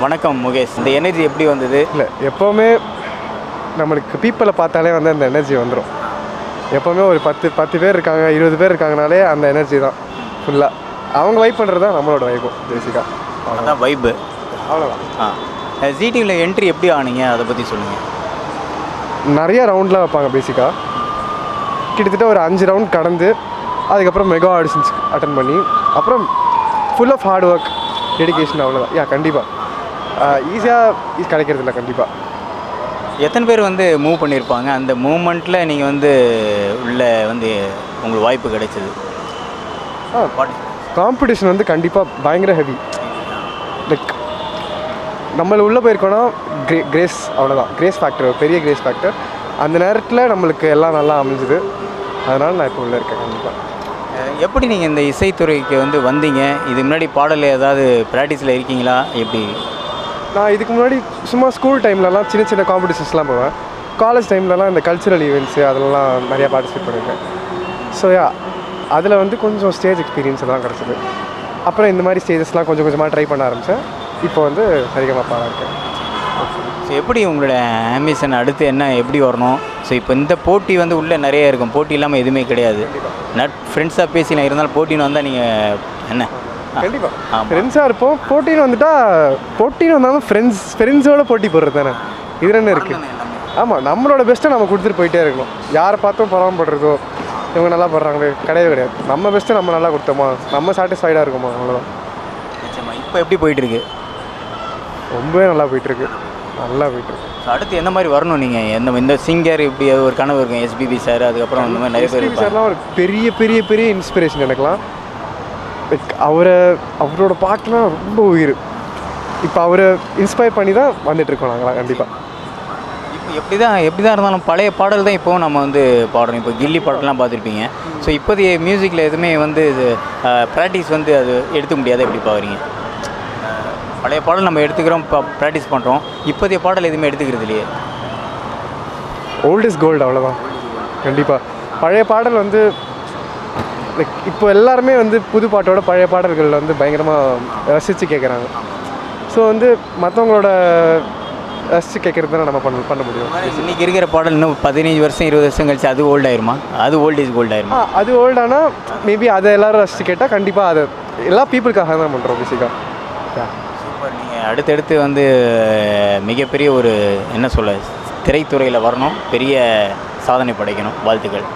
வணக்கம் முகேஷ். இந்த எனர்ஜி எப்படி வந்தது? இல்லை எப்போவுமே நம்மளுக்கு பீப்பிளை பார்த்தாலே வந்து அந்த எனர்ஜி வந்துடும் எப்போவுமே ஒரு பத்து பத்து பேர் இருக்காங்க இருபது பேர் இருக்காங்கனாலே அந்த எனர்ஜி தான். ஃபுல்லாக அவங்க வைப் பண்ணுறது தான் நம்மளோட வைப்பும் பேசிக்காக அதான் வைப்பு அவ்வளோதான் ஆ. ஜிடிவியில் என்ட்ரி எப்படி ஆனீங்க? அதை பற்றி சொல்லுங்கள் நிறைய ரவுண்ட்லாம் வைப்பாங்க பேசிக்காக கிட்டத்தட்ட ஒரு அஞ்சு ரவுண்ட் கடந்து அதுக்கப்புறம் மெகா ஆடிஷன்ஸ் அட்டன் பண்ணி அப்புறம் full of hard work dedication அவ்வளோதான் யா கண்டிப்பாக ஈஸியாக கிடைக்கிறது இல்லை கண்டிப்பாக எத்தனை பேர் வந்து மூவ் பண்ணியிருப்பாங்க அந்த மூமெண்ட்டில் நீங்கள் வந்து உள்ள வந்து உங்களுக்கு வாய்ப்பு கிடைச்சது. காம்படிஷன் வந்து கண்டிப்பாக பயங்கர ஹெவி லைக் நம்மள உள்ளே போயிருக்கோன்னா கிரே கிரேஸ் அவ்வளோதான் கிரேஸ் ஃபேக்டர் பெரிய கிரேஸ் ஃபேக்டர் அந்த நேரத்தில் நம்மளுக்கு எல்லாம் நல்லா அமைஞ்சுது. அதனால் நான் இப்போ உள்ளே இருக்கேன் கண்டிப்பாக எப்படி நீங்கள் இந்த இசைத்துறைக்கு வந்து வந்தீங்க? இதுக்கு முன்னாடி பாடல் ஏதாவது ப்ராக்டிஸில் இருக்கீங்களா? எப்படி? நான் இதுக்கு முன்னாடி சும்மா ஸ்கூல் டைம்லலாம் சின்ன சின்ன காம்படிஷன்ஸ்லாம் போவேன். காலேஜ் டைம்லலாம் இந்த கல்ச்சுரல் ஈவெண்ட்ஸு அதெல்லாம் நிறையா பார்ட்டிசிபேட் பண்ணியிருக்கேன் ஸோ யா அதில் வந்து கொஞ்சம் ஸ்டேஜ் எக்ஸ்பீரியன்ஸ் எல்லாம் கிடச்சிது. அப்புறம் இந்த மாதிரி ஸ்டேஜஸ்லாம் கொஞ்சம் கொஞ்சமாக ட்ரை பண்ண ஆரம்பித்தேன் இப்போ வந்து சரிகமாக பாட இருக்கேன் ஸோ எப்படி உங்களோட ஆம்பிஷன் அடுத்து என்ன எப்படி வரணும்? ஸோ இப்போ இந்த போட்டி வந்து உள்ளே நிறைய இருக்கும். போட்டி இல்லாமல் எதுவுமே கிடையாது. நட் ஃப்ரெண்ட்ஸாக பேசி நான் இருந்தாலும் போட்டின்னு வந்தால் நீங்கள் என்ன? கண்டிப்பாக ஃப்ரெண்ட்ஸாக இருப்போம். போட்டின்னு வந்துட்டா போட்டின்னு வந்தாலும் ஃப்ரெண்ட்ஸ் ஃப்ரெண்ட்ஸோட போட்டி போடுறது தானே? இது என்ன இருக்குது ஆமாம் நம்மளோட பெஸ்ட்டை நம்ம கொடுத்துட்டு போயிட்டே இருக்கணும். யாரை பார்த்தும் பராமப்படுறதோ இவங்க நல்லா படுறாங்களே கிடையவே கிடையாது. நம்ம பெஸ்ட்டை நம்ம நல்லா கொடுத்தோமா? நம்ம சாட்டிஸ்ஃபைடாக இருக்கோமா? அவ்வளோதான் இப்போ எப்படி போயிட்டுருக்கு? ரொம்பவே நல்லா போயிட்டுருக்கு. நல்லா போயிட்டுருக்கு. அடுத்து எந்த மாதிரி வரணும் நீங்கள் எந்த இந்த சிங்கர் இப்படி ஒரு கனவு இருக்கும் எஸ்பிபி சார் அதுக்கப்புறம் இந்த மாதிரி நிறைய பேர் சார்லாம் ஒரு பெரிய பெரிய பெரிய இன்ஸ்பிரேஷன் எனக்குலாம் லைக் அவரை அவரோட பாட்டுலாம் ரொம்ப உயிர். இப்போ அவரை இன்ஸ்பயர் பண்ணி தான் வந்துட்டுருக்கோம் நாங்களாம் கண்டிப்பாக இப்போ எப்படி தான் எப்படி தான் இருந்தாலும் பழைய பாடல் தான் இப்போவும் நம்ம வந்து பாடுறோம். இப்போ கில்லி பாடலாம் பார்த்துருப்பீங்க. ஸோ இப்போதைய மியூசிக்கில் எதுவுமே வந்து இது ப்ராக்டிஸ் வந்து அது எடுத்துக்க முடியாது எப்படி பார்க்குறீங்க பழைய பாடல் நம்ம எடுத்துக்கிறோம் இப்போ ப்ராக்டிஸ் பண்ணுறோம் இப்போதைய பாடல் எதுவுமே எடுத்துக்கிறது இல்லையே. ஓல்ட் இஸ் கோல்டு அவ்வளோதான் கண்டிப்பாக பழைய பாடல் வந்து லைக் இப்போ எல்லாருமே வந்து புது பாட்டோட பழைய பாடல்கள் வந்து பயங்கரமாக ரசித்து கேட்குறாங்க ஸோ வந்து மற்றவங்களோட ரசித்து கேட்குறது தானே நம்ம பண்ண பண்ண முடியும். இன்னைக்கு இருக்கிற பாடல் இன்னும் பதினஞ்சு வருஷம் இருபது வருஷம் கழிச்சு அது ஓல்ட் ஆயிருமா? அது ஓல்ட் இஸ் கோல்ட் ஆயிருமா? அது ஓல்டானா மேபி அதை எல்லாரும் ரசித்து கேட்டால் கண்டிப்பாக அதை எல்லா பீப்புளுக்காக தான் பண்ணுறோம் பேசிக்காக சூப்பர் நீங்கள் அடுத்தடுத்து வந்து மிகப்பெரிய ஒரு என்ன சொல்ல திரைத்துறையில் வரணும் பெரிய சாதனை படைக்கணும் வாழ்த்துக்கள்.